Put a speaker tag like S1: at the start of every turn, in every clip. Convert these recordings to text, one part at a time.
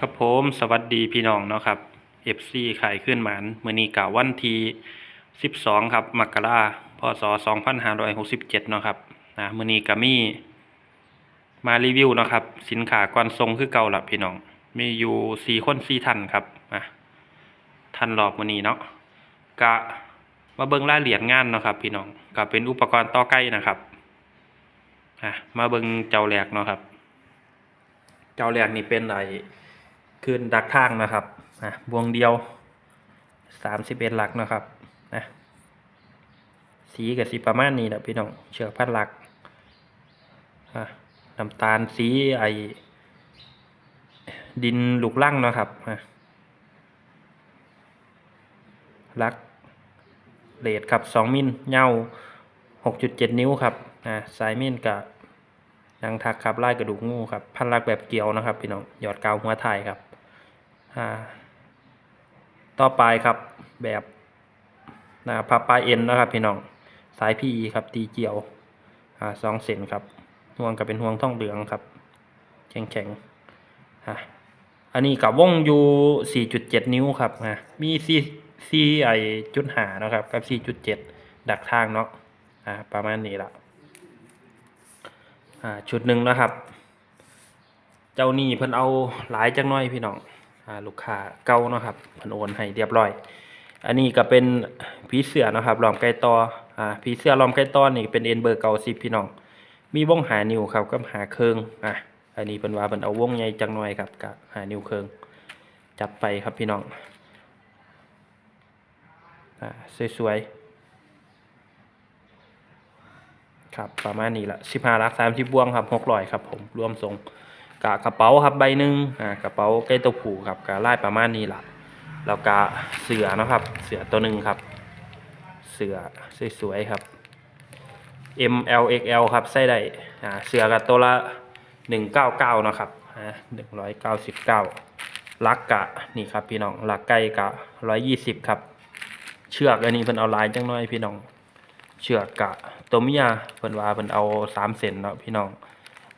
S1: ครับผมสวัสดีพี่น้องเนาะครับ FC ขายขึ้นหมานมือนี้กะวันที่12 ครับมกราพศ2567เนาะครับนะมือนี้ก็มีมารีวิวเนาะครับ สินค้าก่อนทรงคือเก่าละพี่น้อง มีอยู่4คน4ท่านครับอะท่านรอบมือนี้เนาะกะมาเบิ่งรายละเอียดงานเนาะครับ พี่น้องก็เป็นอุปกรณ์ต่อไก่นะครับอะมาเบิ่งเจ้าแรกเนาะครับ เจ้าแรกนี่เป็นอะไอ คืนดักทางนะครับอะวงเดียวสามสิบเอ็ดหลักนะครับนะสีกับสีประมาณนี้แหละพี่น้องเชือกพัดหลักอะน้ำตาลสีไอดินลูกลั่งนะครับอะลักเลดครับสองมิลเงาหกจุดเจ็ดนิ้วครับอะสายมิลกับนางทักครับไล่กระดูกงูครับ พันลักแบบเกี่ยวนะครับ พี่น้องหยอดกาวหัวไทยครับ ต่อไปครับแบบนะพับปลายเอ็นนะครับพี่น้องสายพีครับตีเกี่ยวอสองเซนครับห่วงกับเป็นห่วงท่องเหลืองครับ แข็งแข็งอะอันนี้กับวงอยู่ 4.7 นิ้วครับอะมีซีซีไอจุดหานะครับกับ 4.7 ดักทางเนาะอ่าประมาณนี้ละอ่าชุดหนึ่งนะครับ เจ้านี่เพิ่นเอาหลายจังน้อยพี่น้อง อ่าลูกค้าเก่าเนาะครับเพิ่นโอนให้เรียบร้อย อันนี้ก็เป็นผีเสือนะครับล้อมไก่ตออ่าผีเสือล้อมไก่ตอนี่เป็นเอ็นเบอร์เก่าสิพี่น้อง มีวงหานิ้วครับกับหาเคิงอะอันนี้เพิ่นว่าเพิ่นเอาวงใหญ่จังหน้อยครับกับหานิ้วเคิงจับไปครับพี่น้องอ่าสวยๆครับประมาณนี้ละสิบห้าลักสามสิบบวงครับหกร้อยครับผมรวมทรง กะกระเป๋าครับใบหนึ่งอ่ากระเป๋าใกล้ตัวผูครับกะไลายประมาณนี้ละแล้วกะเสือนะครับ เสือตัวหนึ่งครับ เสือสวยๆครับ M L X L ครับใส่ได้อ่าเสือกับตัวละหนึ่งเก้าเก้านะครับหนึ่งร้อยเก้าสิบเก้าลักกะนี่ครับพี่น้องลักไก่กะร้อยยี่สิบครับ เชือกอันนี้เพิ่นเอาลายจังน้อยพี่น้อง เชือกกะตัวเมียเพิ่นว่าเพิ่นเอาสามเซนเนาะพี่น้อง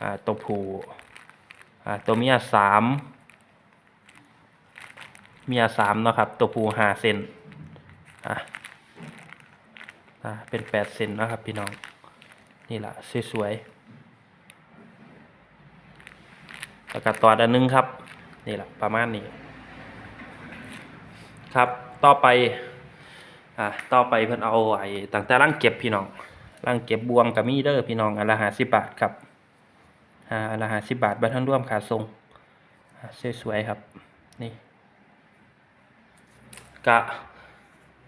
S1: อ่าตัวผู ตัวเมียสามเมียสามเนาะครับ ตัวผู้ห้าเซนอะอ่าเป็นแปดเซนนะครับพี่น้อง นี่แหละสวยๆแล้วก็ตัวอันนึงครับ นี่แหละประมาณนี้ ครับต่อไปอะต่อไปเพิ่นเอาไอ้ตั้งแต่ร่างเก็บพี่น้องร่างเก็บบวงกับมีเด้อพี่น้องอันละห้าสิบบาทครับ อ่าอันละห้าสิบบาทบัตรทั้งร่วมขาทรงสวยๆครับ นี่กะ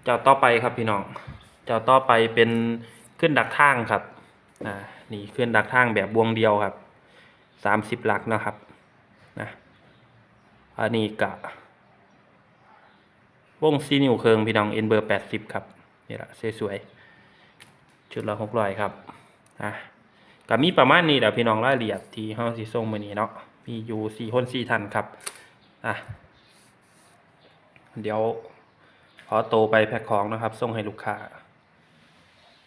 S1: เจ้าต่อไปครับพี่น้อง เจ้าต่อไปเป็นขึ้นดักทางครับ อ่า นี่ขึ้นดักทางแบบวงเดียวครับ สามสิบหลักนะครับ นะ อันนี้กะ วงซีนิวเคิงพี่น้องเอ็นเบอร์แปดสิบครับ นี่แหละสวยๆชุดละหกร้อยครับ อะ ก็มีประมาณนี้แหละพี่น้องรายละเอียดที่ห้องสีส้มมือนี้เนาะมีอยู่สี่คนสี่ท่านครับอะเดี๋ยวขอโตไปแพ็คของนะครับส่งให้ลูกค้า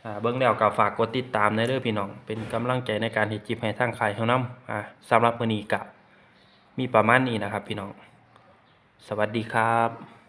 S1: อ่าเบื้องแล้วก็ฝากกดติดตามในเด้อพี่น้อง เป็นกำลังใจในการเฮ็ดจิบให้ทางขายเฮานํอ่าสำหรับมื้อนี้ก็มีประมาณนี้นะครับ พี่น้อง สวัสดีครับ